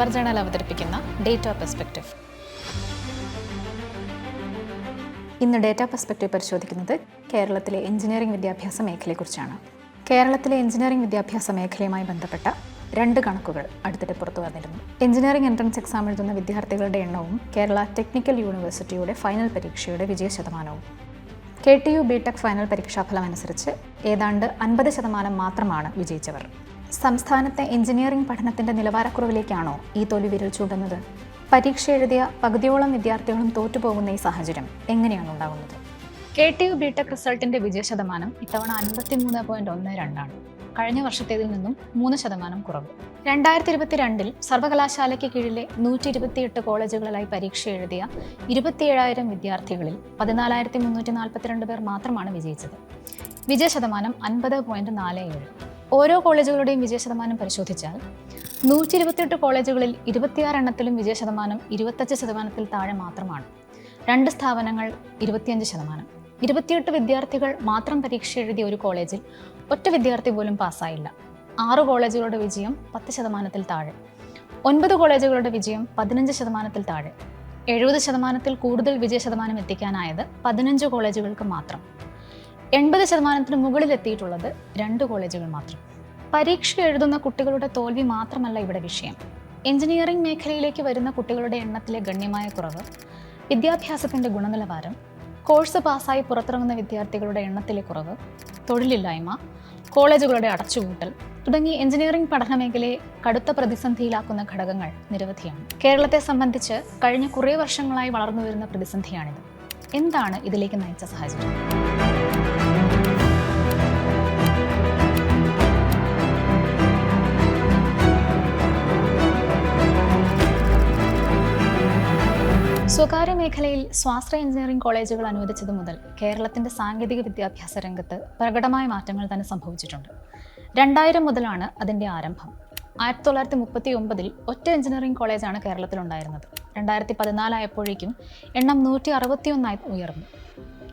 Malabar journal അവതരിപ്പിക്കുന്ന data perspective. ഇന്ന് data perspective പരിശോധിക്കുന്നത് കേരളത്തിലെ എഞ്ചിനീയറിംഗ് വിദ്യാഭ്യാസ മേഖലയെക്കുറിച്ചാണ്. കേരളത്തിലെ എഞ്ചിനീയറിംഗ് വിദ്യാഭ്യാസ മേഖലയുമായി ബന്ധപ്പെട്ട രണ്ട് കണക്കുകൾ അടുത്തിടെ പുറത്തു വന്നിരുന്നു. എഞ്ചിനീയറിംഗ് എൻട്രൻസ് എക്സാം എഴുതുന്ന വിദ്യാർത്ഥികളുടെ എണ്ണവും കേരള ടെക്നിക്കൽ യൂണിവേഴ്സിറ്റിയുടെ ഫൈനൽ പരീക്ഷയുടെ വിജയ ശതമാനവും K T U B tech final പരീക്ഷാഫലം അനുസരിച്ച് ഏതാണ്ട് അൻപത് ശതമാനം മാത്രമാണ് വിജയിച്ചവർ. സംസ്ഥാനത്തെ എഞ്ചിനീയറിംഗ് പഠനത്തിന്റെ നിലവാരക്കുറവിലേക്കാണോ ഈ തോൽവി വിരൽ ചൂണ്ടുന്നത്? പരീക്ഷ എഴുതിയ പകുതിയോളം വിദ്യാർത്ഥികളും തോറ്റുപോകുന്ന ഈ സാഹചര്യം എങ്ങനെയാണ് ഉണ്ടാകുന്നത്? K T U B tech റിസൾട്ടിന്റെ വിജയ ശതമാനം ഇത്തവണ അൻപത്തിമൂന്ന് പോയിന്റ് ഒന്ന് രണ്ടാണ്. കഴിഞ്ഞ വർഷത്തേതിൽ നിന്നും മൂന്ന് ശതമാനം കുറവ്. രണ്ടായിരത്തി ഇരുപത്തിരണ്ടിൽ സർവകലാശാലയ്ക്ക് കീഴിലെ നൂറ്റി ഇരുപത്തിയെട്ട് കോളേജുകളിലായി പരീക്ഷ എഴുതിയ ഇരുപത്തിയേഴായിരം വിദ്യാർത്ഥികളിൽ പതിനാലായിരത്തി മുന്നൂറ്റി നാൽപ്പത്തിരണ്ട് പേർ മാത്രമാണ് വിജയിച്ചത്. വിജയ ശതമാനം അൻപത് പോയിന്റ് നാല് ഏഴ്. ഓരോ കോളേജുകളുടെയും വിജയ ശതമാനം പരിശോധിച്ചാൽ നൂറ്റി ഇരുപത്തിയെട്ട് കോളേജുകളിൽ ഇരുപത്തിയാറ് എണ്ണത്തിലും വിജയ ശതമാനം ഇരുപത്തഞ്ച് ശതമാനത്തിൽ താഴെ മാത്രമാണ്. രണ്ട് സ്ഥാപനങ്ങൾ ഇരുപത്തിയഞ്ച് ശതമാനം. ഇരുപത്തിയെട്ട് വിദ്യാർത്ഥികൾ മാത്രം പരീക്ഷ എഴുതിയ ഒരു കോളേജിൽ ഒറ്റ വിദ്യാർത്ഥി പോലും പാസ്സായില്ല. ആറ് കോളേജുകളുടെ വിജയം പത്ത് ശതമാനത്തിൽ താഴെ. ഒൻപത് കോളേജുകളുടെ വിജയം പതിനഞ്ച് ശതമാനത്തിൽ താഴെ. എഴുപത് ശതമാനത്തിൽ കൂടുതൽ വിജയ ശതമാനം എത്തിക്കാനായത് പതിനഞ്ച് കോളേജുകൾക്ക് മാത്രം. എൺപത് ശതമാനത്തിന് മുകളിൽ എത്തിയിട്ടുള്ളത് രണ്ട് കോളേജുകൾ മാത്രം. പരീക്ഷ എഴുതുന്ന കുട്ടികളുടെ തോൽവി മാത്രമല്ല ഇവിടെ വിഷയം. എഞ്ചിനീയറിംഗ് മേഖലയിലേക്ക് വരുന്ന കുട്ടികളുടെ എണ്ണത്തിലെ ഗണ്യമായ കുറവ് വിദ്യാഭ്യാസത്തിന്റെ ഗുണനിലവാരം കോഴ്സ് പാസ്സായി പുറത്തിറങ്ങുന്ന വിദ്യാർത്ഥികളുടെ എണ്ണത്തിലെ കുറവ് തൊഴിലില്ലായ്മ കോളേജുകളുടെ അടച്ചുപൂട്ടൽ തുടങ്ങി എഞ്ചിനീയറിംഗ് പഠന മേഖലയെ കടുത്ത പ്രതിസന്ധിയിലാക്കുന്ന ഘടകങ്ങൾ നിരവധിയാണ്. കേരളത്തെ സംബന്ധിച്ച് കഴിഞ്ഞ കുറേ വർഷങ്ങളായി വളർന്നു വരുന്ന പ്രതിസന്ധിയാണിത്. എന്താണ് ഇതിലേക്ക് നയിച്ച സാഹചര്യം? സ്വകാര്യ മേഖലയിൽ സ്വാശ്രയ എഞ്ചിനീയറിംഗ് കോളേജുകൾ അനുവദിച്ചതു മുതൽ കേരളത്തിന്റെ സാങ്കേതിക വിദ്യാഭ്യാസ രംഗത്ത് പ്രകടമായ മാറ്റങ്ങൾ തന്നെ സംഭവിച്ചിട്ടുണ്ട്. രണ്ടായിരം മുതലാണ് അതിന്റെ ആരംഭം. ആയിരത്തി തൊള്ളായിരത്തി മുപ്പത്തി ഒമ്പതിൽ ഒറ്റ എഞ്ചിനീയറിംഗ് കോളേജാണ് കേരളത്തിലുണ്ടായിരുന്നത്. രണ്ടായിരത്തി പതിനാലായപ്പോഴേക്കും എണ്ണം നൂറ്റി അറുപത്തിയൊന്നായി ഉയർന്നു.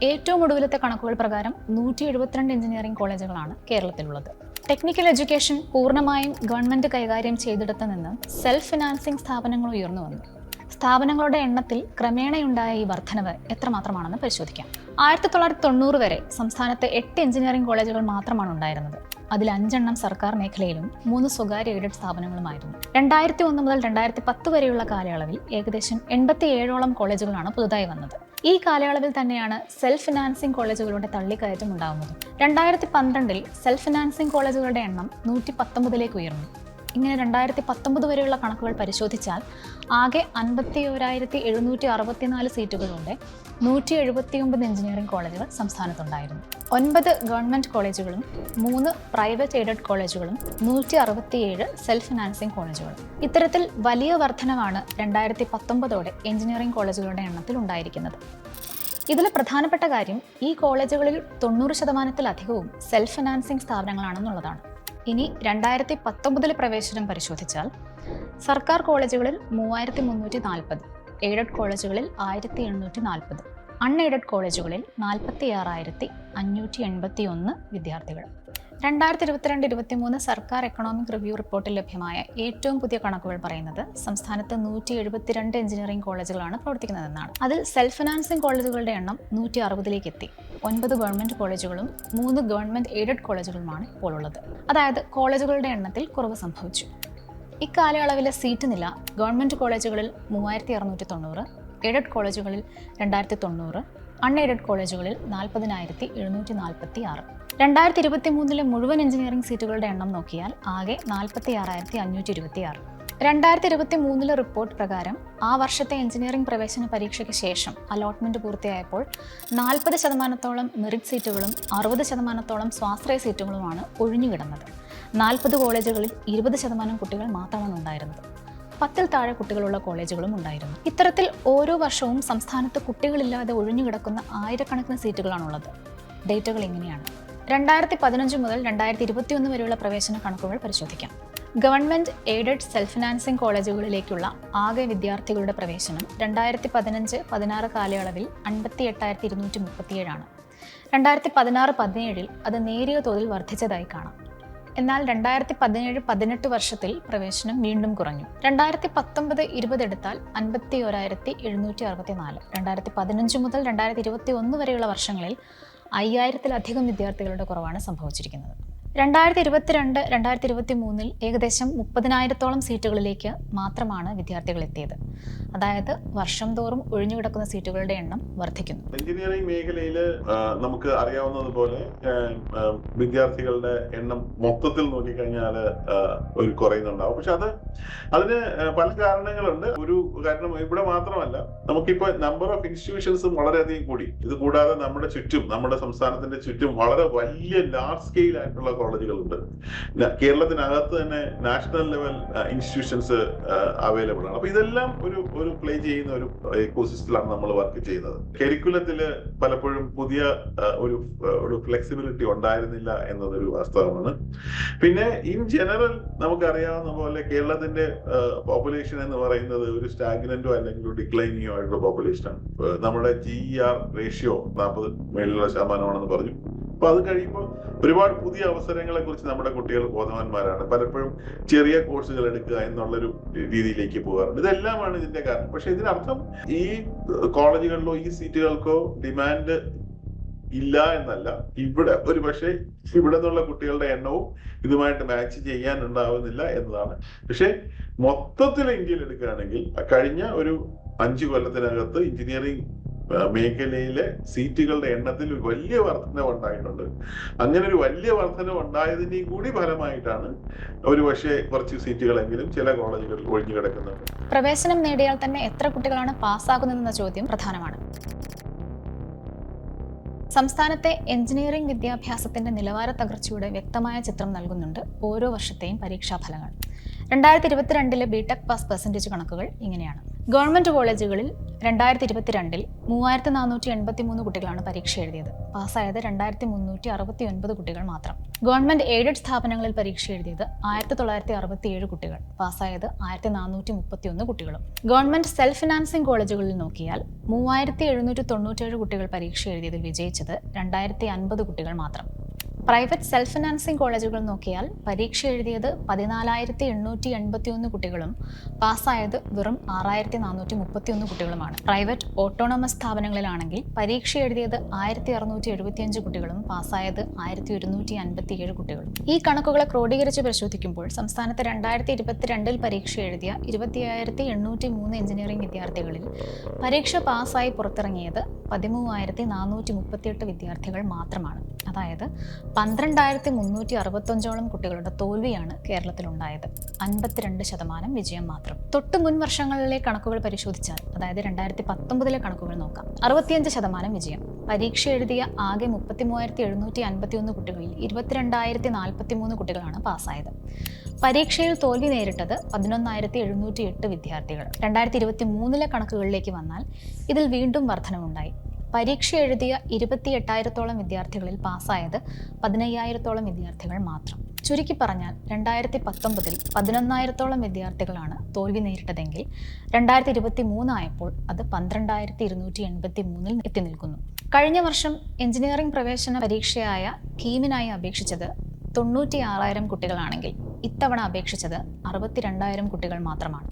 ഏറ്റവും ഒടുവിലത്തെ കണക്കുകൾ പ്രകാരം നൂറ്റി എഴുപത്തിരണ്ട് എഞ്ചിനീയറിംഗ് കോളേജുകളാണ് കേരളത്തിലുള്ളത്. ടെക്നിക്കൽ എഡ്യൂക്കേഷൻ പൂർണമായും ഗവൺമെന്റ് കൈകാര്യം ചെയ്തെടുത്ത് നിന്ന് സെൽഫ് ഫിനാൻസിംഗ് സ്ഥാപനങ്ങൾ ഉയർന്നു വന്നു. സ്ഥാപനങ്ങളുടെ എണ്ണത്തിൽ ക്രമേണയുണ്ടായ ഈ വർധനവ് എത്രമാത്രമാണെന്ന് പരിശോധിക്കാം. ആയിരത്തി തൊള്ളായിരത്തി തൊണ്ണൂറ് വരെ സംസ്ഥാനത്ത് എട്ട് എഞ്ചിനീയറിംഗ് കോളേജുകൾ മാത്രമാണ് ഉണ്ടായിരുന്നത്. അതിൽ അഞ്ചെണ്ണം സർക്കാർ മേഖലയിലും മൂന്ന് സ്വകാര്യ എയ്ഡഡ് സ്ഥാപനങ്ങളുമായിരുന്നു. രണ്ടായിരത്തി ഒന്ന് മുതൽ രണ്ടായിരത്തി പത്ത് വരെയുള്ള കാലയളവിൽ ഏകദേശം എൺപത്തി ഏഴോളം കോളേജുകളാണ് പുതുതായി വന്നത്. ഈ കാലയളവിൽ തന്നെയാണ് സെൽഫ് ഫിനാൻസിംഗ് കോളേജുകളുടെ തള്ളിക്കയറ്റം ഉണ്ടാകുന്നത് രണ്ടായിരത്തി പന്ത്രണ്ടിൽ സെൽഫ് ഫിനാൻസിംഗ് കോളേജുകളുടെ എണ്ണം നൂറ്റി പത്തൊമ്പതിലേക്ക് ഉയർന്നു. ഇങ്ങനെ രണ്ടായിരത്തി പത്തൊമ്പത് വരെയുള്ള കണക്കുകൾ പരിശോധിച്ചാൽ ആകെ അൻപത്തി ഒരായിരത്തി എഴുന്നൂറ്റി അറുപത്തിനാല് സീറ്റുകളുണ്ട്. നൂറ്റി എഴുപത്തിയൊമ്പത് എഞ്ചിനീയറിംഗ് കോളേജുകൾ സംസ്ഥാനത്തുണ്ടായിരുന്നു. ഒൻപത് ഗവൺമെന്റ് കോളേജുകളും മൂന്ന് പ്രൈവറ്റ് എയ്ഡഡ് കോളേജുകളും നൂറ്റി അറുപത്തിയേഴ് സെൽഫ് ഫിനാൻസിംഗ് കോളേജുകളും ഇത്തരത്തിൽ വലിയ വർധനവാണ് രണ്ടായിരത്തി പത്തൊമ്പതോടെ എഞ്ചിനീയറിംഗ് കോളേജുകളുടെ എണ്ണത്തിൽ ഉണ്ടായിരിക്കുന്നത്. ഇതിൽ പ്രധാനപ്പെട്ട കാര്യം ഈ കോളേജുകളിൽ തൊണ്ണൂറ് ശതമാനത്തിലധികവും സെൽഫ് ഫിനാൻസിംഗ് സ്ഥാപനങ്ങളാണെന്നുള്ളതാണ്. ഇനി രണ്ടായിരത്തി പത്തൊമ്പതിലെ പ്രവേശനം പരിശോധിച്ചാൽ സർക്കാർ കോളേജുകളിൽ മൂവായിരത്തി മുന്നൂറ്റി നാൽപ്പത് എയ്ഡഡ് കോളേജുകളിൽ ആയിരത്തി എണ്ണൂറ്റി നാൽപ്പത് അൺഎയ്ഡഡ് കോളേജുകളിൽ നാൽപ്പത്തി ആറായിരത്തി അഞ്ഞൂറ്റി എൺപത്തി ഒന്ന് വിദ്യാർത്ഥികൾ. രണ്ടായിരത്തി ഇരുപത്തിരണ്ട് ഇരുപത്തിമൂന്ന് സർക്കാർ എക്കണോമിക് റിവ്യൂ റിപ്പോർട്ടിൽ ലഭ്യമായ ഏറ്റവും പുതിയ കണക്കുകൾ പറയുന്നത് സംസ്ഥാനത്ത് നൂറ്റി എഴുപത്തിരണ്ട് എഞ്ചിനീയറിംഗ് കോളേജുകളാണ് പ്രവർത്തിക്കുന്നതെന്നാണ്. അതിൽ സെൽഫ് ഫിനാൻസിംഗ് കോളേജുകളുടെ എണ്ണം നൂറ്റി അറുപതിലേക്ക് എത്തി ഒൻപത് ഗവൺമെന്റ് കോളേജുകളും മൂന്ന് ഗവൺമെന്റ് എയ്ഡഡ് കോളേജുകളുമാണ് ഇപ്പോൾ ഉള്ളത് അതായത് കോളേജുകളുടെ എണ്ണത്തിൽ കുറവ് സംഭവിച്ചു. ഇക്കാലയളവിലെ സീറ്റ് നില ഗവൺമെന്റ് കോളേജുകളിൽ മൂവായിരത്തി അറുന്നൂറ്റി തൊണ്ണൂറ് എയ്ഡഡ് കോളേജുകളിൽ രണ്ടായിരത്തി തൊണ്ണൂറ് അൺഎയ്ഡഡ് കോളേജുകളിൽ നാൽപ്പതിനായിരത്തി എഴുന്നൂറ്റി നാൽപ്പത്തി ആറ് രണ്ടായിരത്തി ഇരുപത്തി മൂന്നിലെ മുഴുവൻ എഞ്ചിനീയറിംഗ് സീറ്റുകളുടെ എണ്ണം നോക്കിയാൽ ആകെ നാൽപ്പത്തി ആറായിരത്തി അഞ്ഞൂറ്റി ഇരുപത്തി ആറ് രണ്ടായിരത്തി ഇരുപത്തി മൂന്നിലെ റിപ്പോർട്ട് പ്രകാരം ആ വർഷത്തെ എഞ്ചിനീയറിംഗ് പ്രവേശന പരീക്ഷയ്ക്ക് ശേഷം അലോട്ട്മെന്റ് പൂർത്തിയായപ്പോൾ നാൽപ്പത് ശതമാനത്തോളം മെറിറ്റ് സീറ്റുകളും അറുപത് ശതമാനത്തോളം സ്വാശ്രയ സീറ്റുകളുമാണ് ഒഴിഞ്ഞുകിടന്നത്. നാൽപ്പത് കോളേജുകളിൽ ഇരുപത് ശതമാനം കുട്ടികൾ മാത്രമാണ് ഉണ്ടായിരുന്നത്. പത്തിൽ താഴെ കുട്ടികളുള്ള കോളേജുകളും ഉണ്ടായിരുന്നു. ഇത്തരത്തിൽ ഓരോ വർഷവും സംസ്ഥാനത്ത് കുട്ടികളില്ലാതെ ഒഴിഞ്ഞുകിടക്കുന്ന ആയിരക്കണക്കിന് സീറ്റുകളാണുള്ളത്. ഡേറ്റകൾ ഇങ്ങനെയാണ്. രണ്ടായിരത്തി പതിനഞ്ച് മുതൽ രണ്ടായിരത്തി ഇരുപത്തിയൊന്ന് വരെയുള്ള പ്രവേശന കണക്കുകൾ പരിശോധിക്കാം. ഗവൺമെന്റ് എയ്ഡഡ് സെൽഫ് ഫിനാൻസിംഗ് കോളേജുകളിലേക്കുള്ള ആകെ വിദ്യാർത്ഥികളുടെ പ്രവേശനം രണ്ടായിരത്തി പതിനഞ്ച് പതിനാറ് കാലയളവിൽ അൻപത്തി എട്ടായിരത്തി ഇരുന്നൂറ്റി മുപ്പത്തിയേഴാണ് രണ്ടായിരത്തി പതിനാറ് പതിനേഴിൽ അത് നേരിയ തോതിൽ വർദ്ധിച്ചതായി കാണാം. എന്നാൽ രണ്ടായിരത്തി പതിനേഴ് പതിനെട്ട് വർഷത്തിൽ പ്രവേശനം വീണ്ടും കുറഞ്ഞു. രണ്ടായിരത്തി പത്തൊമ്പത് ഇരുപത് എടുത്താൽ അൻപത്തി ഒരായിരത്തി എഴുന്നൂറ്റി അറുപത്തി നാല് രണ്ടായിരത്തി പതിനഞ്ച് മുതൽ രണ്ടായിരത്തി ഇരുപത്തി ഒന്ന് വരെയുള്ള വർഷങ്ങളിൽ അയ്യായിരത്തിലധികം വിദ്യാർത്ഥികളുടെ കുറവാണ് സംഭവിച്ചിരിക്കുന്നത്. രണ്ടായിരത്തി ഇരുപത്തിരണ്ട് രണ്ടായിരത്തി ഇരുപത്തി മൂന്നിൽ ഏകദേശം മുപ്പതിനായിരത്തോളം സീറ്റുകളിലേക്ക് മാത്രമാണ് വിദ്യാർത്ഥികൾ എത്തിയത്. അതായത് വർഷം തോറും ഒഴിഞ്ഞുകിടക്കുന്ന സീറ്റുകളുടെ എണ്ണം വർദ്ധിക്കുന്നു. എഞ്ചിനീയറിംഗ് മേഖലയിൽ നമുക്ക് അറിയാവുന്നതുപോലെ വിദ്യാർത്ഥികളുടെ എണ്ണം മൊത്തത്തിൽ നോക്കിക്കഴിഞ്ഞാൽ ഒരു കുറയുന്നുണ്ടാവും. പക്ഷെ അത് അതിന് പല കാരണങ്ങളുണ്ട്. ഒരു കാരണം ഇവിടെ മാത്രമല്ല നമുക്കിപ്പോ നമ്പർ ഓഫ് ഇൻസ്റ്റിറ്റ്യൂഷൻസും വളരെയധികം കൂടി. ഇത് കൂടാതെ നമ്മുടെ ചുറ്റും നമ്മുടെ സംസ്ഥാനത്തിന്റെ ചുറ്റും വളരെ വലിയ ലാർജ് സ്കെയിൽ ആയിട്ടുള്ള കോളേജുകളുണ്ട്. കേരളത്തിനകത്ത് തന്നെ നാഷണൽ ലെവൽ ഇൻസ്റ്റിറ്റ്യൂഷൻസ് അവൈലബിൾ ആണ്. അപ്പൊ ഇതെല്ലാം ഒരു ഒരു പ്ലേ ചെയ്യുന്ന ഒരു ഇക്കോസിസ്റ്റിലാണ് നമ്മൾ വർക്ക് ചെയ്യുന്നത്. കരിക്കുലത്തിൽ പലപ്പോഴും പുതിയ ഒരു ഒരു ഫ്ലെക്സിബിലിറ്റി ഉണ്ടായിരുന്നില്ല എന്നതൊരു വാസ്തവമാണ്. പിന്നെ ഇൻ ജനറൽ നമുക്കറിയാവുന്ന പോലെ കേരളത്തിന്റെ പോപ്പുലേഷൻ എന്ന് പറയുന്നത് ഒരു സ്റ്റാഗ്നന്റോ അല്ലെങ്കിൽ ഡിക്ലൈനിങ്ങോ ആയിട്ടുള്ള പോപ്പുലേഷനാണ് നമ്മുടെ ജി ആർ റേഷ്യോ നാൽപ്പത് മേലുള്ള ശതമാനമാണെന്ന് പറഞ്ഞു. അപ്പൊ അത് കഴിയുമ്പോൾ ഒരുപാട് പുതിയ അവസരങ്ങളെ കുറിച്ച് നമ്മുടെ കുട്ടികൾ ബോധവാന്മാരാണ്. പലപ്പോഴും ചെറിയ കോഴ്സുകൾ എടുക്കുക എന്നുള്ളൊരു രീതിയിലേക്ക് പോകാറുണ്ട്. ഇതെല്ലാമാണ് ഇതിന്റെ കാരണം. പക്ഷെ ഇതിനർത്ഥം ഈ കോളേജുകളിലോ ഈ സീറ്റുകൾക്കോ ഡിമാൻഡ് ഇല്ല എന്നല്ല. ഇവിടെ ഒരു പക്ഷേ ഇവിടെ നിന്നുള്ള കുട്ടികളുടെ എണ്ണവും ഇതുമായിട്ട് മാച്ച് ചെയ്യാൻ ഉണ്ടാവുന്നില്ല എന്നതാണ്. പക്ഷെ മൊത്തത്തിൽ ഇന്ത്യയിൽ എടുക്കുകയാണെങ്കിൽ കഴിഞ്ഞ ഒരു അഞ്ചു കൊല്ലത്തിനകത്ത് എഞ്ചിനീയറിംഗ് മേഖലയിലെ സീറ്റുകളുടെ എണ്ണത്തിൽ വലിയ വർധനവ് ഉണ്ടായിട്ടുണ്ട്. അങ്ങനെ ഒരു വലിയ വർധനവ് ഉണ്ടായതിന്റെയും കൂടി ഫലമായിട്ടാണ് ഒരു പക്ഷേ കുറച്ച് സീറ്റുകളെങ്കിലും ചില കോളേജുകളിൽ ഒഴിഞ്ഞു കിടക്കുന്നുണ്ട്. പ്രവേശനം നേടിയാൽ തന്നെ എത്ര കുട്ടികളാണ് പാസ്സാകുന്നതെന്ന ചോദ്യം പ്രധാനമാണ്. സംസ്ഥാനത്തെ എഞ്ചിനീയറിംഗ് വിദ്യാഭ്യാസത്തിന്റെ നിലവാര തകർച്ചയുടെ വ്യക്തമായ ചിത്രം നൽകുന്നുണ്ട് ഓരോ വർഷത്തെയും പരീക്ഷാഫലങ്ങൾ. രണ്ടായിരത്തി ഇരുപത്തിരണ്ടിലെ ബിടെക് പാസ് പെർസെന്റേജ് കണക്കുകൾ ഇങ്ങനെയാണ്. ഗവൺമെന്റ് കോളേജുകളിൽ രണ്ടായിരത്തി ഇരുപത്തിരണ്ടിൽ മൂവായിരത്തി നാനൂറ്റി എൺപത്തി മൂന്ന് കുട്ടികളാണ് പരീക്ഷ എഴുതിയത്. പാസ്സായത് രണ്ടായിരത്തി മുന്നൂറ്റി അറുപത്തി ഒൻപത് കുട്ടികൾ മാത്രം. ഗവൺമെന്റ് എയ്ഡഡ് സ്ഥാപനങ്ങളിൽ പരീക്ഷ എഴുതിയത് ആയിരത്തി തൊള്ളായിരത്തി അറുപത്തി ഏഴ് കുട്ടികൾ. പാസ്സായത് ആയിരത്തി നാനൂറ്റി മുപ്പത്തി ഒന്ന് കുട്ടികളും. ഗവൺമെന്റ് സെൽഫ് ഫിനാൻസിംഗ് കോളേജുകളിൽ നോക്കിയാൽ മൂവായിരത്തി എഴുന്നൂറ്റി തൊണ്ണൂറ്റേഴ് കുട്ടികൾ പരീക്ഷ എഴുതിയതിൽ വിജയിച്ചത് രണ്ടായിരത്തി അൻപത് കുട്ടികൾ മാത്രം. പ്രൈവറ്റ് സെൽഫ് ഫിനാൻസിംഗ് കോളേജുകൾ നോക്കിയാൽ പരീക്ഷ എഴുതിയത് പതിനാലായിരത്തി എണ്ണൂറ്റി എൺപത്തി ഒന്ന് കുട്ടികളും പാസ്സായത് വെറും ആറായിരത്തി നാനൂറ്റി മുപ്പത്തി ഒന്ന് കുട്ടികളുമാണ്. പ്രൈവറ്റ് ഓട്ടോണമസ് സ്ഥാപനങ്ങളിലാണെങ്കിൽ പരീക്ഷ എഴുതിയത് ആയിരത്തി അറുന്നൂറ്റി എഴുപത്തിയഞ്ച് കുട്ടികളും പാസ്സായത് ആയിരത്തി ഒരുന്നൂറ്റി അൻപത്തി ഏഴ് കുട്ടികളും. ഈ കണക്കുകളെ ക്രോഡീകരിച്ച് പരിശോധിക്കുമ്പോൾ സംസ്ഥാനത്ത് രണ്ടായിരത്തി ഇരുപത്തിരണ്ടിൽ പരീക്ഷ എഴുതിയ ഇരുപത്തിയായിരത്തി എണ്ണൂറ്റി മൂന്ന് എഞ്ചിനീയറിംഗ് വിദ്യാർത്ഥികളിൽ പരീക്ഷ പാസ്സായി പുറത്തിറങ്ങിയത് പതിമൂവായിരത്തി നാനൂറ്റി മുപ്പത്തിയെട്ട് വിദ്യാർത്ഥികൾ മാത്രമാണ്. അതായത് പന്ത്രണ്ടായിരത്തി മുന്നൂറ്റി അറുപത്തഞ്ചോളം കുട്ടികളുടെ തോൽവിയാണ് കേരളത്തിലുണ്ടായത്. അൻപത്തിരണ്ട് ശതമാനം വിജയം മാത്രം. തൊട്ട് മുൻ വർഷങ്ങളിലെ കണക്കുകൾ പരിശോധിച്ചാൽ അതായത് രണ്ടായിരത്തി പത്തൊമ്പതിലെ കണക്കുകൾ നോക്കാം അറുപത്തിയഞ്ച് ശതമാനം വിജയം. പരീക്ഷ എഴുതിയ ആകെ മുപ്പത്തി മൂവായിരത്തി എഴുന്നൂറ്റി അൻപത്തി ഒന്ന് കുട്ടികളിൽ ഇരുപത്തിരണ്ടായിരത്തി നാൽപ്പത്തി മൂന്ന് കുട്ടികളാണ് പാസ്സായത്. പരീക്ഷയിൽ തോൽവി നേരിട്ടത് പതിനൊന്നായിരത്തി എഴുന്നൂറ്റി എട്ട് വിദ്യാർത്ഥികൾ. രണ്ടായിരത്തി ഇരുപത്തി മൂന്നിലെ കണക്കുകളിലേക്ക് വന്നാൽ ഇതിൽ വീണ്ടും വർധനവുണ്ടായി. പരീക്ഷ എഴുതിയ ഇരുപത്തി എട്ടായിരത്തോളം വിദ്യാർത്ഥികളിൽ പാസ്സായത് പതിനയ്യായിരത്തോളം വിദ്യാർത്ഥികൾ മാത്രം. ചുരുക്കി പറഞ്ഞാൽ രണ്ടായിരത്തി പത്തൊമ്പതിൽ പതിനൊന്നായിരത്തോളം വിദ്യാർത്ഥികളാണ് തോൽവി നേരിട്ടതെങ്കിൽ രണ്ടായിരത്തി ഇരുപത്തി മൂന്നായപ്പോൾ അത് പന്ത്രണ്ടായിരത്തി ഇരുന്നൂറ്റി എൺപത്തി മൂന്നിൽ എത്തി നിൽക്കുന്നു. കഴിഞ്ഞ വർഷം എഞ്ചിനീയറിംഗ് പ്രവേശന പരീക്ഷയായ കീമിനായി അപേക്ഷിച്ചത് തൊണ്ണൂറ്റി ആറായിരം കുട്ടികളാണെങ്കിൽ ഇത്തവണ അപേക്ഷിച്ചത് അറുപത്തിരണ്ടായിരം കുട്ടികൾ മാത്രമാണ്.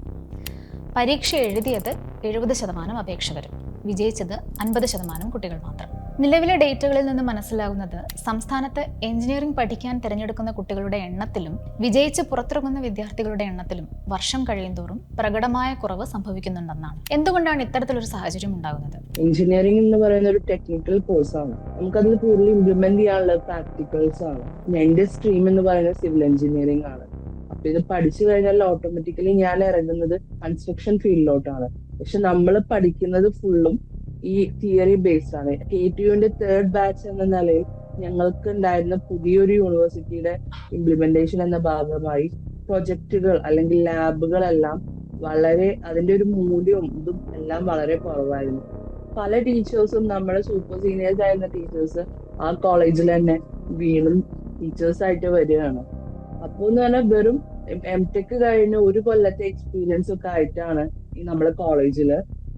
പരീക്ഷ എഴുതിയത് എഴുപത് ശതമാനം അപേക്ഷകരും. വിജയിച്ചത് അൻപത് ശതമാനം കുട്ടികൾ മാത്രം. നിലവിലെ ഡേറ്റകളിൽ നിന്ന് മനസ്സിലാകുന്നത് സംസ്ഥാനത്ത് എഞ്ചിനീയറിംഗ് പഠിക്കാൻ തിരഞ്ഞെടുക്കുന്ന കുട്ടികളുടെ എണ്ണത്തിലും വിജയിച്ച് പുറത്തിറങ്ങുന്ന വിദ്യാർത്ഥികളുടെ എണ്ണത്തിലും വർഷം കഴിയുന്തോറും പ്രകടമായ കുറവ് സംഭവിക്കുന്നുണ്ടെന്നാണ്. എന്തുകൊണ്ടാണ് ഇത്തരത്തിലൊരു സാഹചര്യം ഉണ്ടാകുന്നത്? എഞ്ചിനീയറിംഗ് എന്ന് പറയുന്ന ഒരു ടെക്നിക്കൽ കോഴ്സ് ആണ്. നമുക്കതിൽ കൂടുതൽ ഇംപ്ലിമെന്റ് ചെയ്യാനുള്ള പ്രാക്ടിക്കൽസ് ആണ്. എന്റെ സ്ട്രീം എന്ന് പറയുന്നത് സിവിൽ എഞ്ചിനീയറിംഗ് ആണ്. അപ്പൊ ഇത് പഠിച്ചു കഴിഞ്ഞാൽ ഓട്ടോമാറ്റിക്കലി ഞാൻ ഇറങ്ങുന്നത് കൺസ്ട്രക്ഷൻ ഫീൽഡിലോട്ടാണ് പക്ഷെ നമ്മൾ പഠിക്കുന്നത് ഫുള്ളും ഈ തിയറി ബേസ്ഡ് ആണ്. കെ ടി യുവിന്റെ തേർഡ് ബാച്ച് എന്ന നിലയിൽ ഞങ്ങൾക്ക് ഉണ്ടായിരുന്ന പുതിയൊരു യൂണിവേഴ്സിറ്റിയുടെ ഇംപ്ലിമെന്റേഷൻ എന്ന ഭാഗമായി പ്രൊജക്ടുകൾ അല്ലെങ്കിൽ ലാബുകളെല്ലാം വളരെ അതിന്റെ ഒരു മൂല്യവും ഇതും എല്ലാം വളരെ കുറവായിരുന്നു. പല ടീച്ചേഴ്സും നമ്മുടെ സൂപ്പർ സീനിയേഴ്സ് ആയിരുന്ന ടീച്ചേഴ്സ് ആ കോളേജിൽ തന്നെ വീണ്ടും ടീച്ചേഴ്സ് ആയിട്ട് വരികയാണ്. അപ്പൊ എന്ന് പറഞ്ഞാൽ വെറും എം ടെക് കഴിഞ്ഞ ഒരു കൊല്ലത്തെ എക്സ്പീരിയൻസ് ഒക്കെ ആയിട്ടാണ് ഈ നമ്മുടെ കോളേജിൽ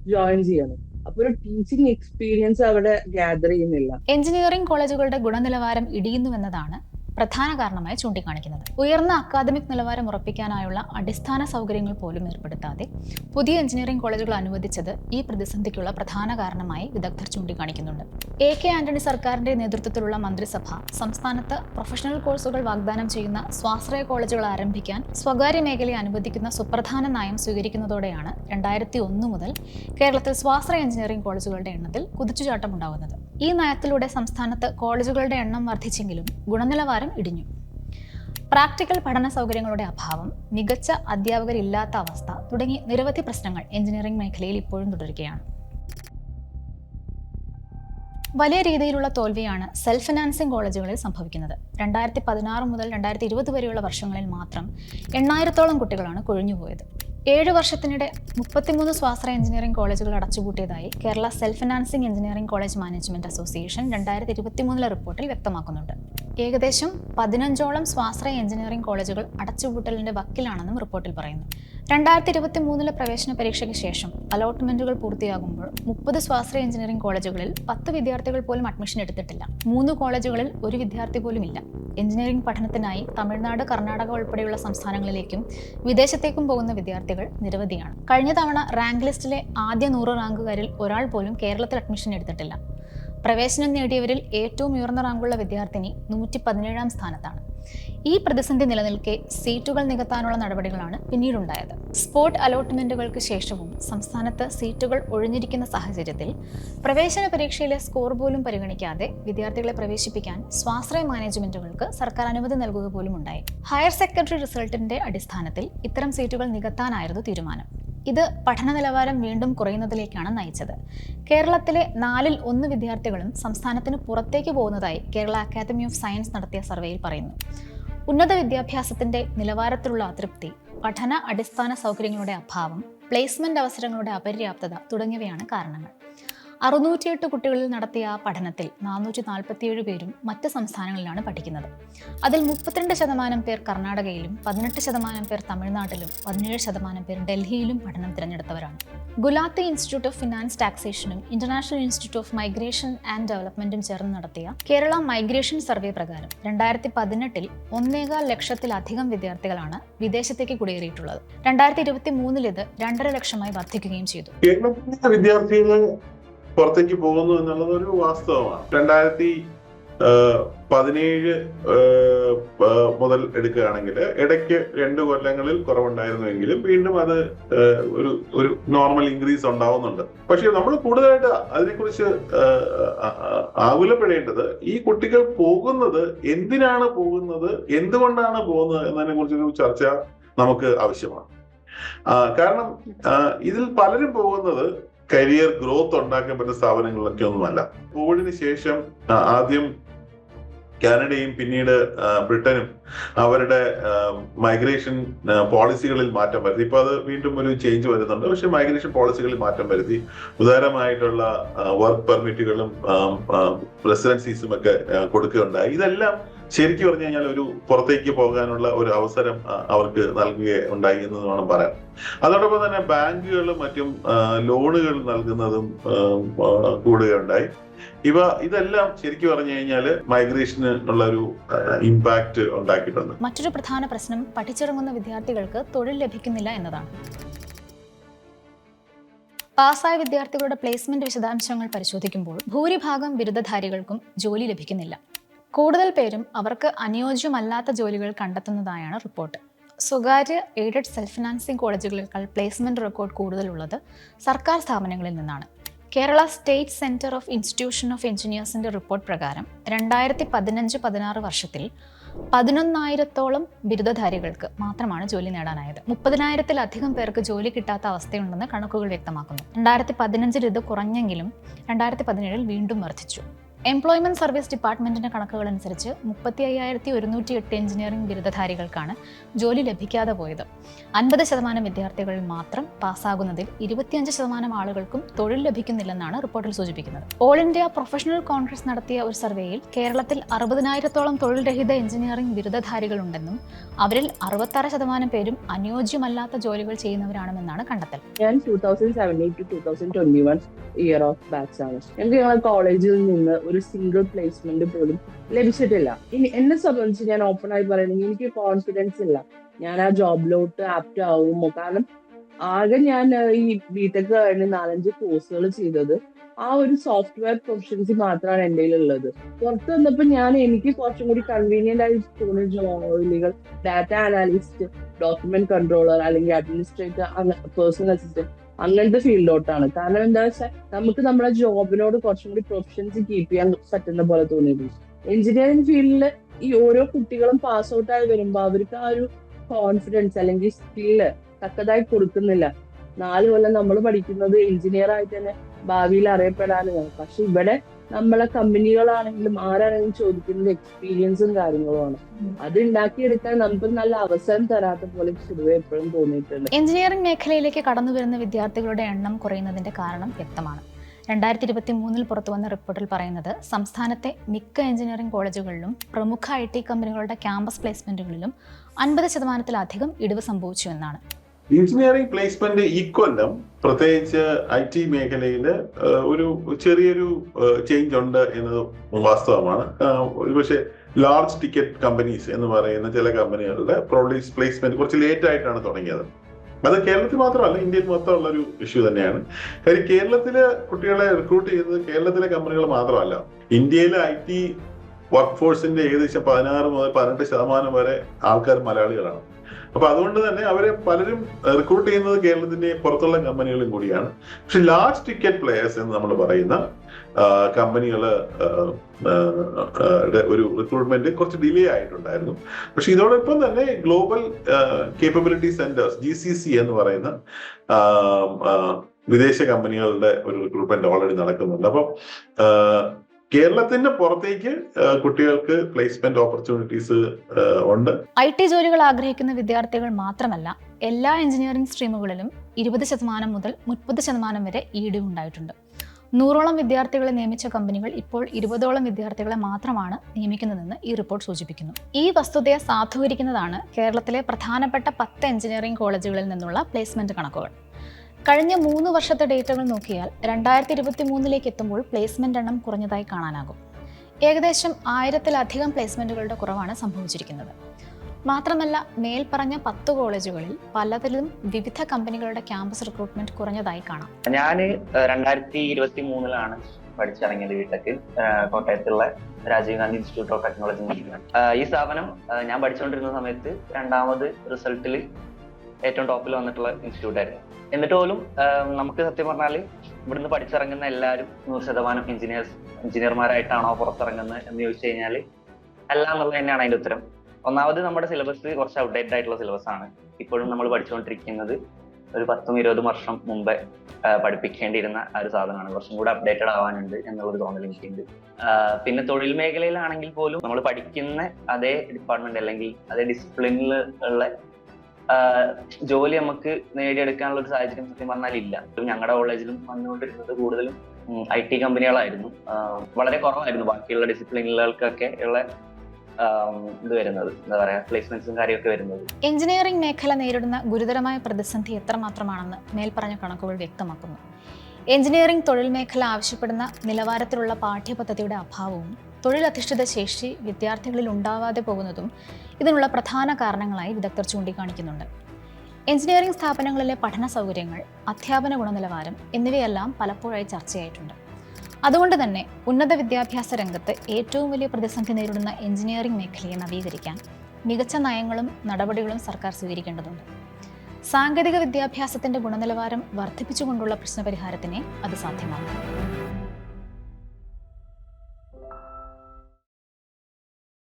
ജോയിൻ ചെയ്യണം. അപ്പൊ ഒരു ടീച്ചിങ് എക്സ്പീരിയൻസ് അവിടെ ഗ്യാദർ ചെയ്യുന്നില്ല. എഞ്ചിനീയറിംഗ് കോളേജുകളുടെ ഗുണനിലവാരം ഇടിയുന്നുവെന്നതാണ് പ്രധാന കാരണമായി ചൂണ്ടിക്കാണിക്കുന്നത്. ഉയർന്ന അക്കാദമിക് നിലവാരം ഉറപ്പിക്കാനായുള്ള അടിസ്ഥാന സൗകര്യങ്ങൾ പോലും ഏർപ്പെടുത്താതെ പുതിയ എഞ്ചിനീയറിംഗ് കോളേജുകൾ അനുവദിച്ചത് ഈ പ്രതിസന്ധിക്കുള്ള പ്രധാന കാരണമായി വിദഗ്ധർ ചൂണ്ടിക്കാണിക്കുന്നുണ്ട്. എ കെ ആന്റണി സർക്കാരിന്റെ നേതൃത്വത്തിലുള്ള മന്ത്രിസഭ സംസ്ഥാനത്ത് പ്രൊഫഷണൽ കോഴ്സുകൾ വാഗ്ദാനം ചെയ്യുന്ന സ്വാശ്രയ കോളേജുകൾ ആരംഭിക്കാൻ സ്വകാര്യ മേഖലയെ അനുവദിക്കുന്ന സുപ്രധാന നയം സ്വീകരിക്കുന്നതോടെയാണ് രണ്ടായിരത്തി ഒന്ന് മുതൽ കേരളത്തിൽ സ്വാശ്രയ എഞ്ചിനീയറിംഗ് കോളേജുകളുടെ എണ്ണത്തിൽ കുതിച്ചുചാട്ടമുണ്ടാകുന്നത്. ഈ നയത്തിലൂടെ സംസ്ഥാനത്ത് കോളേജുകളുടെ എണ്ണം വർദ്ധിച്ചെങ്കിലും ഗുണനിലവാരം ഇടിഞ്ഞു. പ്രാക്ടിക്കൽ പഠന സൗകര്യങ്ങളുടെ അഭാവം മികച്ച അധ്യാപകരില്ലാത്ത അവസ്ഥ തുടങ്ങി നിരവധി പ്രശ്നങ്ങൾ എഞ്ചിനീയറിംഗ് മേഖലയിൽ ഇപ്പോഴും തുടരുകയാണ്. വലിയ രീതിയിലുള്ള തോൽവിയാണ് സെൽഫ് ഫിനാൻസിംഗ് കോളേജുകളിൽ സംഭവിക്കുന്നത്. രണ്ടായിരത്തി പതിനാറ് മുതൽ രണ്ടായിരത്തി ഇരുപത് വരെയുള്ള വർഷങ്ങളിൽ മാത്രം എണ്ണായിരത്തോളം കുട്ടികളാണ് കൊഴിഞ്ഞുപോയത്. ഏഴ് വർഷത്തിനിടെ മുപ്പത്തിമൂന്ന് സ്വാശ്രയ എഞ്ചിനീയറിംഗ് കോളേജുകൾ അടച്ചുപൂട്ടിയതായി Kerala self financing engineering college management association രണ്ടായിരത്തി ഇരുപത്തിമൂന്നിലെ റിപ്പോർട്ടിൽ വ്യക്തമാക്കുന്നുണ്ട്. ഏകദേശം പതിനഞ്ചോളം സ്വാശ്രയ എഞ്ചിനീയറിംഗ് കോളേജുകൾ അടച്ചുപൂട്ടലിന്റെ വക്കിലാണെന്നും റിപ്പോർട്ടിൽ പറയുന്നു. രണ്ടായിരത്തി ഇരുപത്തി മൂന്നിലെ പ്രവേശന പരീക്ഷയ്ക്ക് ശേഷം അലോട്ട്മെന്റുകൾ പൂർത്തിയാകുമ്പോൾ മുപ്പത് സ്വാശ്രയ എഞ്ചിനീയറിംഗ് കോളേജുകളിൽ പത്ത് വിദ്യാർത്ഥികൾ പോലും അഡ്മിഷൻ എടുത്തിട്ടില്ല. മൂന്ന് കോളേജുകളിൽ ഒരു വിദ്യാർത്ഥി പോലും ഇല്ല. എഞ്ചിനീയറിംഗ് പഠനത്തിനായി തമിഴ്നാട് കർണാടക ഉൾപ്പെടെയുള്ള സംസ്ഥാനങ്ങളിലേക്കും വിദേശത്തേക്കും പോകുന്ന വിദ്യാർത്ഥികൾ നിരവധിയാണ്. കഴിഞ്ഞ തവണ റാങ്ക് ലിസ്റ്റിലെ ആദ്യ നൂറ് റാങ്കുകാരിൽ ഒരാൾ പോലും കേരളത്തിൽ അഡ്മിഷൻ എടുത്തിട്ടില്ല. പ്രവേശനം നേടിയവരിൽ ഏറ്റവും ഉയർന്ന റാങ്കുള്ള വിദ്യാർത്ഥിനി നൂറ്റി പതിനേഴാം സ്ഥാനത്താണ്. ഈ പ്രതിസന്ധി നിലനിൽക്കെ സീറ്റുകൾ നികത്താനുള്ള നടപടികളാണ് പിന്നീടുണ്ടായത്. സ്പോട്ട് അലോട്ട്മെന്റുകൾക്ക് ശേഷവും സംസ്ഥാനത്ത് സീറ്റുകൾ ഒഴിഞ്ഞിരിക്കുന്ന സാഹചര്യത്തിൽ പ്രവേശന പരീക്ഷയിലെ സ്കോർ പോലും പരിഗണിക്കാതെ വിദ്യാർത്ഥികളെ പ്രവേശിപ്പിക്കാൻ സ്വാശ്രയ മാനേജ്മെന്റുകൾക്ക് സർക്കാർ അനുമതി നൽകുക പോലും ഉണ്ടായി. ഹയർ സെക്കൻഡറി റിസൾട്ടിന്റെ അടിസ്ഥാനത്തിൽ ഇത്തരം സീറ്റുകൾ നികത്താനായിരുന്നു തീരുമാനം. ഇത് പഠന നിലവാരം വീണ്ടും കുറയുന്നതിലേക്കാണ് നയിച്ചത്. കേരളത്തിലെ നാലിൽ ഒന്ന് വിദ്യാർത്ഥികളും സംസ്ഥാനത്തിന് പുറത്തേക്ക് പോകുന്നതായി കേരള അക്കാദമി ഓഫ് സയൻസ് നടത്തിയ സർവേയിൽ പറയുന്നു. ഉന്നത വിദ്യാഭ്യാസത്തിന്റെ നിലവാരത്തിലുള്ള അതൃപ്തി പഠന അടിസ്ഥാന സൗകര്യങ്ങളുടെ അഭാവം പ്ലേസ്മെന്റ് അവസരങ്ങളുടെ അപര്യാപ്തത തുടങ്ങിയവയാണ് കാരണങ്ങൾ. അറുന്നൂറ്റിയെട്ട് കുട്ടികളിൽ നടത്തിയ പഠനത്തിൽ നാനൂറ്റി നാൽപ്പത്തിയേഴ് പേരും മറ്റ് സംസ്ഥാനങ്ങളിലാണ് പഠിക്കുന്നത്. അതിൽ മുപ്പത്തിരണ്ട് ശതമാനം പേർ കർണാടകയിലും പതിനെട്ട് ശതമാനം പേർ തമിഴ്നാട്ടിലും പതിനേഴ് ശതമാനം പേർ ഡൽഹിയിലും പഠനം തിരഞ്ഞെടുത്തവരാണ്. Gulati institute of finance ടാക്സേഷനും international institute of migration and ഡെവലപ്മെന്റും ചേർന്ന് നടത്തിയ കേരള മൈഗ്രേഷൻ സർവേ പ്രകാരം രണ്ടായിരത്തി പതിനെട്ടിൽ ഒന്നേകാൽ ലക്ഷത്തിലധികം വിദ്യാർത്ഥികളാണ് വിദേശത്തേക്ക് കുടിയേറിയിട്ടുള്ളത്. രണ്ടായിരത്തി ഇരുപത്തി മൂന്നിൽ ഇത് രണ്ടര ലക്ഷമായി വർദ്ധിക്കുകയും ചെയ്തു. കേരളത്തിലെ വിദ്യാർത്ഥികൾ പുറത്തേക്ക് പോകുന്നു എന്നുള്ളത് ഒരു വാസ്തവമാണ്. രണ്ടായിരത്തി പതിനേഴ് മുതൽ എടുക്കുകയാണെങ്കിൽ ഇടയ്ക്ക് രണ്ട് കൊല്ലങ്ങളിൽ കുറവുണ്ടായിരുന്നുവെങ്കിലും വീണ്ടും അത് ഒരു ഒരു നോർമൽ ഇൻക്രീസ് ഉണ്ടാവുന്നുണ്ട്. പക്ഷെ നമ്മൾ കൂടുതലായിട്ട് അതിനെക്കുറിച്ച് ആകുലപ്പെടേണ്ടത് ഈ കുട്ടികൾ പോകുന്നത് എന്തിനാണ് പോകുന്നത് എന്തുകൊണ്ടാണ് പോകുന്നത് എന്നതിനെ കുറിച്ചൊരു ചർച്ച നമുക്ക് ആവശ്യമാണ്. കാരണം ഇതിൽ പലരും പോകുന്നത് കരിയർ ഗ്രോത്ത് ഉണ്ടാക്കാൻ പറ്റുന്ന സ്ഥാപനങ്ങളിലൊക്കെ ഒന്നുമല്ല. കോവിഡിന് ശേഷം ആദ്യം കാനഡയും പിന്നീട് ബ്രിട്ടനും അവരുടെ മൈഗ്രേഷൻ പോളിസികളിൽ മാറ്റം വരുത്തി. ഇപ്പൊ അത് വീണ്ടും ഒരു ചേഞ്ച് വരുന്നുണ്ട്. പക്ഷെ മൈഗ്രേഷൻ പോളിസികളിൽ മാറ്റം വരുത്തി. ഉദാരമായിട്ടുള്ള വർക്ക് പെർമിറ്റുകളും റെസിഡൻസീസും ഒക്കെ കൊടുക്കുകയുണ്ടായി. ഇതെല്ലാം ശരിക്കും പറഞ്ഞു കഴിഞ്ഞാൽ ഒരു പുറത്തേക്ക് പോകാനുള്ള ഒരു അവസരം അവർക്ക് നൽകുക ഉണ്ടായി എന്ന് വേണം പറയാം അതോടൊപ്പം തന്നെ ബാങ്കുകളും മറ്റും ലോണുകൾ നൽകുന്നതും കൂടുകയുണ്ടായി. ഇവ ഇതെല്ലാം ശരിക്കും പറഞ്ഞു കഴിഞ്ഞാൽ മൈഗ്രേഷന് ഉള്ള ഒരു ഇമ്പാക്ട് ഉണ്ടാക്കിയിട്ടുണ്ട്. മറ്റൊരു പ്രധാന പ്രശ്നം പഠിച്ചിറങ്ങുന്ന വിദ്യാർത്ഥികൾക്ക് തൊഴിൽ ലഭിക്കുന്നില്ല എന്നതാണ്. പാസ്സായ വിദ്യാർത്ഥികളുടെ പ്ലേസ്മെന്റ് വിശദാംശങ്ങൾ പരിശോധിക്കുമ്പോൾ ഭൂരിഭാഗം ബിരുദധാരികൾക്കും ജോലി ലഭിക്കുന്നില്ല. കൂടുതൽ പേരും അവർക്ക് അനുയോജ്യമല്ലാത്ത ജോലികൾ കണ്ടെത്തുന്നതായാണ് റിപ്പോർട്ട്. സ്വകാര്യ എയ്ഡഡ് സെൽഫ് ഫിനാൻസിംഗ് കോളേജുകളേക്കാൾ പ്ലേസ്മെന്റ് റെക്കോർഡ് കൂടുതലുള്ളത് സർക്കാർ സ്ഥാപനങ്ങളിൽ നിന്നാണ്. Kerala state centre of institution of എഞ്ചിനീയേഴ്സിന്റെ report പ്രകാരം രണ്ടായിരത്തി പതിനഞ്ച് പതിനാറ് വർഷത്തിൽ പതിനൊന്നായിരത്തോളം ബിരുദധാരികൾക്ക് മാത്രമാണ് ജോലി നേടാനായത്. മുപ്പതിനായിരത്തിലധികം പേർക്ക് ജോലി കിട്ടാത്ത അവസ്ഥയുണ്ടെന്ന് കണക്കുകൾ വ്യക്തമാക്കുന്നു. രണ്ടായിരത്തി പതിനഞ്ചിൽ ഇത് കുറഞ്ഞെങ്കിലും രണ്ടായിരത്തി പതിനേഴിൽ വീണ്ടും വർദ്ധിച്ചു. എംപ്ലോയ്മെന്റ് സർവീസ് ഡിപ്പാർട്ട്മെന്റിന്റെ കണക്കുകൾ അനുസരിച്ച് മുപ്പത്തി അയ്യായിരത്തി ഒരുന്നൂറ്റി എട്ട് എഞ്ചിനീയറിംഗ് ബിരുദധാരികൾക്കാണ് ജോലി ലഭിക്കാതെ പോയത്. അൻപത് ശതമാനം വിദ്യാർത്ഥികൾ മാത്രം പാസ്സാകുന്നതിൽ ഇരുപത്തിയഞ്ച് ശതമാനം ആളുകൾക്കും തൊഴിൽ ലഭിക്കുന്നില്ലെന്നാണ് റിപ്പോർട്ടിൽ സൂചിപ്പിക്കുന്നത്. ഓൾ ഇന്ത്യ പ്രൊഫഷണൽ കോൺഗ്രസ് നടത്തിയ ഒരു സർവേയിൽ കേരളത്തിൽ അറുപതിനായിരത്തോളം തൊഴിൽ രഹിത എഞ്ചിനീയറിംഗ് ബിരുദധാരികളുണ്ടെന്നും അവരിൽ അറുപത്താറ് ശതമാനം പേരും അനുയോജ്യമല്ലാത്ത ജോലികൾ ചെയ്യുന്നവരാണെന്നാണ് കണ്ടെത്തൽ. ഞാൻ two thousand seventeen to two thousand twenty one year of batch ആണ് ഞങ്ങളെ കോളേജിൽ നിന്ന് ഒരു സിംഗിൾ പ്ലേസ്മെന്റ് പോലും ലഭിച്ചിട്ടില്ല. ഇനി എന്നെ സംബന്ധിച്ച് ഞാൻ ഓപ്പൺ ആയി പറയുകയാണെങ്കിൽ എനിക്ക് കോൺഫിഡൻസ് ഇല്ല. ഞാൻ ആ ജോബിലോട്ട് ആപ്റ്റ് ആവുമോ? കാരണം ആകെ ഞാൻ ഈ ബിടെക് കഴിഞ്ഞ് നാലഞ്ച് കോഴ്സുകൾ ചെയ്തത് ആ ഒരു സോഫ്റ്റ്വെയർ പ്രൊഫഷൻസി മാത്രമാണ് എന്റെ ഉള്ളത് പുറത്ത് വന്നപ്പോൾ ഞാൻ എനിക്ക് കുറച്ചും കൂടി കൺവീനിയന്റ് ആയി തോന്നിയ ജോലികൾ ഡാറ്റ അനാലിസ്റ്റ് ഡോക്യുമെന്റ് കൺട്രോളർ അല്ലെങ്കിൽ അഡ്മിനിസ്ട്രേറ്റർ പേഴ്സണൽ അസിസ്റ്റന്റ് അങ്ങനത്തെ ഫീൽഡിലോട്ടാണ് കാരണം എന്താ വെച്ചാൽ നമുക്ക് നമ്മുടെ ജോബിനോട് കുറച്ചും കൂടി പ്രൊഫഷൻസി കീപ്പ് ചെയ്യാൻ പറ്റുന്ന പോലെ തോന്നിയിട്ടുണ്ട്. എഞ്ചിനീയറിംഗ് ഫീൽഡിൽ ഈ ഓരോ കുട്ടികളും പാസ് ഔട്ട് ആയി വരുമ്പോൾ അവർക്ക് ആ ഒരു കോൺഫിഡൻസ് അല്ലെങ്കിൽ സ്കില്ല് തക്കതായി കൊടുക്കുന്നില്ല. നാല് കൊല്ലം നമ്മൾ പഠിക്കുന്നത് എഞ്ചിനീയർ ആയിട്ട് തന്നെ ഭാവിയിൽ അറിയപ്പെടാനാണ്. പക്ഷെ ഇവിടെ നമ്മളെ കമ്പനികളാണെങ്കിലും ആരാണെങ്കിലും ചോദിക്കുന്നത് എക്സ്പീരിയൻസും കാര്യങ്ങളുമാണ് അത് ഉണ്ടാക്കിയെടുക്കാൻ നമുക്ക് നല്ല അവസരം തരാത്ത പോലെ പൊതുവെ എപ്പോഴും തോന്നിയിട്ടുണ്ട്. എഞ്ചിനീയറിംഗ് മേഖലയിലേക്ക് കടന്നു വരുന്ന വിദ്യാർത്ഥികളുടെ എണ്ണം കുറയുന്നതിന്റെ കാരണം വ്യക്തമാണ്. രണ്ടായിരത്തി ഇരുപത്തി മൂന്നിൽ പുറത്തു വന്ന റിപ്പോർട്ടിൽ പറയുന്നത് സംസ്ഥാനത്തെ മിക്ക എഞ്ചിനീയറിംഗ് കോളേജുകളിലും പ്രമുഖ ഐ ടി കമ്പനികളുടെ ക്യാമ്പസ് പ്ലേസ്മെന്റുകളിലും അൻപത് ശതമാനത്തിലധികം ഇടിവ് സംഭവിച്ചു എന്നാണ്. എഞ്ചിനീയറിംഗ് പ്ലേസ്മെന്റ് ഇക്കൊല്ലം പ്രത്യേകിച്ച് ഐ ടി മേഖലയിൽ ഒരു ചെറിയൊരു ചേഞ്ച് ഉണ്ട് എന്നത് വാസ്തവമാണ്. ഒരുപക്ഷെ ലാർജ് ടിക്കറ്റ് കമ്പനീസ് എന്ന് പറയുന്ന ചില കമ്പനികളുടെ പ്രോബ്ലീസ് പ്ലേസ്മെന്റ് കുറച്ച് ലേറ്റ് ആയിട്ടാണ് തുടങ്ങിയത്. അത് കേരളത്തിൽ മാത്രമല്ല ഇന്ത്യയിൽ മൊത്തമുള്ള ഒരു ഇഷ്യൂ തന്നെയാണ്. കാര്യം കേരളത്തിലെ കുട്ടികളെ റിക്രൂട്ട് ചെയ്യുന്നത് കേരളത്തിലെ കമ്പനികൾ മാത്രമല്ല. ഇന്ത്യയിലെ ഐ ടി വർക്ക് ഫോഴ്സിന്റെ ഏകദേശം പതിനാറ് മുതൽ പതിനെട്ട് ശതമാനം വരെ ആൾക്കാർ മലയാളികളാണ്. അപ്പൊ അതുകൊണ്ട് തന്നെ അവരെ പലരും റിക്രൂട്ട് ചെയ്യുന്നത് കേരളത്തിന്റെ പുറത്തുള്ള കമ്പനികളും കൂടിയാണ്. പക്ഷെ ലാർജ് ടിക്കറ്റ് പ്ലെയേഴ്സ് എന്ന് നമ്മൾ പറയുന്ന കമ്പനികൾ ഒരു റിക്രൂട്ട്മെന്റ് കുറച്ച് ഡിലേ ആയിട്ടുണ്ടായിരുന്നു. പക്ഷെ ഇതോടൊപ്പം തന്നെ global capability centres G C C എന്ന് പറയുന്ന വിദേശ കമ്പനികളുടെ ഒരു റിക്രൂട്ട്മെന്റ് ഓൾറെഡി നടക്കുന്നുണ്ട്. അപ്പം കേരളത്തിന്റെ പുറത്തേക്ക് കുട്ടികൾക്ക് പ്ലേസ്മെന്റ് ഓപ്പർച്യൂണിറ്റീസ് ഉണ്ട്. ഐ ടി ജോലികൾ ആഗ്രഹിക്കുന്ന വിദ്യാർത്ഥികൾ മാത്രമല്ല എല്ലാ എഞ്ചിനീയറിംഗ് സ്ട്രീമുകളിലും ഇരുപത് ശതമാനം മുതൽ മുപ്പത് ശതമാനം വരെ ഈടി ഉണ്ടായിട്ടുണ്ട്. നൂറോളം വിദ്യാർത്ഥികളെ നിയമിച്ച കമ്പനികൾ ഇപ്പോൾ ഇരുപതോളം വിദ്യാർത്ഥികളെ മാത്രമാണ് നിയമിക്കുന്നതെന്ന് ഈ റിപ്പോർട്ട് സൂചിപ്പിക്കുന്നു. ഈ വസ്തുതയെ സാധൂകരിക്കുന്നതാണ് കേരളത്തിലെ പ്രധാനപ്പെട്ട പത്ത് എഞ്ചിനീയറിംഗ് കോളേജുകളിൽ നിന്നുള്ള പ്ലേസ്മെന്റ് കണക്കുകൾ. കഴിഞ്ഞ മൂന്ന് വർഷത്തെ ഡേറ്റകൾ നോക്കിയാൽ രണ്ടായിരത്തി ഇരുപത്തി മൂന്നിലേക്ക് എത്തുമ്പോൾ പ്ലേസ്മെന്റ് എണ്ണം കുറഞ്ഞതായി കാണാനാകും. ഏകദേശം ആയിരത്തിലധികം പ്ലേസ്മെന്റുകളുടെ കുറവാണ് സംഭവിച്ചിരിക്കുന്നത്. മാത്രമല്ല മേൽപ്പറഞ്ഞ പത്ത് കോളേജുകളിൽ പലതിലും വിവിധ കമ്പനികളുടെ ക്യാമ്പസ് റിക്രൂട്ട്മെന്റ് കുറഞ്ഞതായി കാണാം. ഞാൻ രണ്ടായിരത്തി ഇരുപത്തി മൂന്നിലാണ് പഠിച്ചിറങ്ങിയത് BTech കോട്ടയത്തുള്ള Rajiv Gandhi institute of technology ഈ സ്ഥാപനം ഞാൻ പഠിച്ചുകൊണ്ടിരുന്ന സമയത്ത് രണ്ടാമത് റിസൾട്ടിൽ ഏറ്റവും ടോപ്പിൽ വന്നിട്ടുള്ള ഇൻസ്റ്റിറ്റ്യൂട്ട് ആയിരുന്നു. എന്നിട്ട് പോലും നമുക്ക് സത്യം പറഞ്ഞാൽ ഇവിടുന്ന് പഠിച്ചിറങ്ങുന്ന എല്ലാവരും നൂറ് ശതമാനം എഞ്ചിനീയേഴ്സ് എഞ്ചിനീയർമാരായിട്ടാണോ പുറത്തിറങ്ങുന്നത് എന്ന് ചോദിച്ചു കഴിഞ്ഞാൽ അല്ല എന്നുള്ളത് തന്നെയാണ് അതിന്റെ ഉത്തരം. ഒന്നാമത് നമ്മുടെ സിലബസ് കുറച്ച് ഔട്ട്ഡേറ്റഡ് ആയിട്ടുള്ള സിലബസ് ആണ്. ഇപ്പോഴും നമ്മൾ പഠിച്ചുകൊണ്ടിരിക്കുന്നത് ഒരു പത്തും ഇരുപതും വർഷം മുമ്പേ പഠിപ്പിക്കേണ്ടിയിരുന്ന ആ ഒരു സാധനമാണ്. കുറച്ചും കൂടെ അപ്ഡേറ്റഡ് ആവാനുണ്ട് എന്നുള്ളൊരു തോന്നൽ എനിക്കുണ്ട്. പിന്നെ തൊഴിൽ മേഖലയിലാണെങ്കിൽ പോലും നമ്മൾ പഠിക്കുന്ന അതേ ഡിപ്പാർട്ട്മെന്റ് അല്ലെങ്കിൽ അതേ ഡിസിപ്ലിനിൽ ഉള്ള ജോലി നമുക്ക് നേടിയെടുക്കാനുള്ള ഒരു സാഹചര്യം സത്യം പറഞ്ഞാൽ ഇല്ല. ഞങ്ങളുടെ കോളേജിലും വന്നുകൊണ്ടിരുന്നത് കൂടുതലും ഐ ടി കമ്പനികളായിരുന്നു വളരെ കുറവായിരുന്നു ബാക്കിയുള്ള ഡിസിപ്ലിനുകൾക്കൊക്കെ ഉള്ള ഇത് വരുന്നത്. എന്താ പറയാ പ്ലേസ്മെന്റ്സും കാര്യമൊക്കെ വരുന്നത്. എഞ്ചിനീയറിംഗ് മേഖല നേരിടുന്ന ഗുരുതരമായ പ്രതിസന്ധി എത്രമാത്രമാണെന്ന് മേൽപ്പറഞ്ഞ കണക്കുകൾ വ്യക്തമാക്കുന്നു. എഞ്ചിനീയറിംഗ് തൊഴിൽ മേഖല ആവശ്യപ്പെടുന്ന നിലവാരത്തിലുള്ള പാഠ്യപദ്ധതിയുടെ അഭാവവും തൊഴിലധിഷ്ഠിത ശേഷി വിദ്യാർത്ഥികളിൽ ഉണ്ടാവാതെ പോകുന്നതും ഇതിനുള്ള പ്രധാന കാരണങ്ങളായി വിദഗ്ധർ ചൂണ്ടിക്കാണിക്കുന്നുണ്ട്. എഞ്ചിനീയറിംഗ് സ്ഥാപനങ്ങളിലെ പഠന സൗകര്യങ്ങൾ അധ്യാപന ഗുണനിലവാരം എന്നിവയെല്ലാം പലപ്പോഴായി ചർച്ചയായിട്ടുണ്ട്. അതുകൊണ്ട് തന്നെ ഉന്നത വിദ്യാഭ്യാസ രംഗത്ത് ഏറ്റവും വലിയ പ്രതിസന്ധി നേരിടുന്ന എഞ്ചിനീയറിംഗ് മേഖലയെ നവീകരിക്കാൻ മികച്ച നയങ്ങളും നടപടികളും സർക്കാർ സ്വീകരിക്കേണ്ടതുണ്ട്. സാങ്കേതിക വിദ്യാഭ്യാസത്തിന്റെ ഗുണനിലവാരം വർദ്ധിപ്പിച്ചുകൊണ്ടുള്ള പ്രശ്നപരിഹാരത്തിനെ അത് സാധ്യമാകും